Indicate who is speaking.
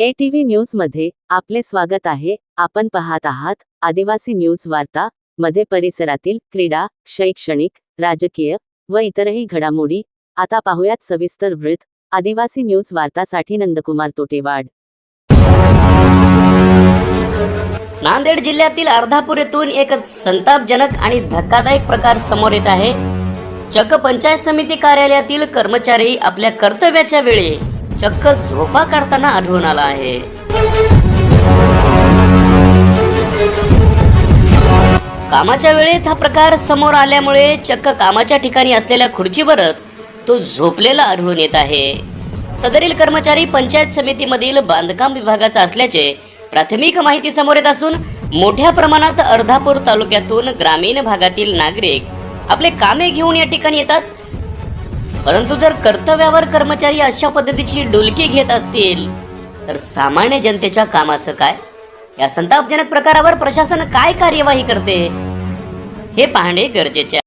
Speaker 1: ATV न्यूजमध्ये आपले स्वागत आहे. आपण पाहत आहात आदिवासी न्यूज वार्ता मध्ये परिसरातील क्रीडा शैक्षणिक राजकीय व इतरही घडामोडी. आता पाहूयात सविस्तर वृत्त. आदिवासी न्यूज वार्तासाठी नंदकुमार तोटेवाड.
Speaker 2: नांदेड जिल्ह्यातील अर्धापूर येथून एक संतापजनक आणि धक्कादायक प्रकार समोर येत आहे. चक पंचायत समिती कार्यालयातील कर्मचारी आपल्या कर्तव्याच्या वेळी चक्क झोपा काढताना आढळून आला आहे. कामाच्या वेळेत हा प्रकार समोर आल्यामुळे चक्क कामाच्या ठिकाणी असलेल्या खुर्चीवरच तो झोपलेला आढळून येत आहे. सदरील कर्मचारी पंचायत समितीमधील बांधकाम विभागाचा असल्याचे प्राथमिक माहिती समोर येत असून मोठ्या प्रमाणात अर्धापूर तालुक्यातून ग्रामीण भागातील नागरिक आपले कामे घेऊन या ठिकाणी येतात. परंतु जर कर्तव्यावर कर्मचारी अशा पद्धतीची डुलकी घेत असतील तर सामान्य जनतेच्या कामाचं काय? या संतापजनक प्रकारावर प्रशासन काय कार्यवाही करते हे पाहणे गरजेचे आहे.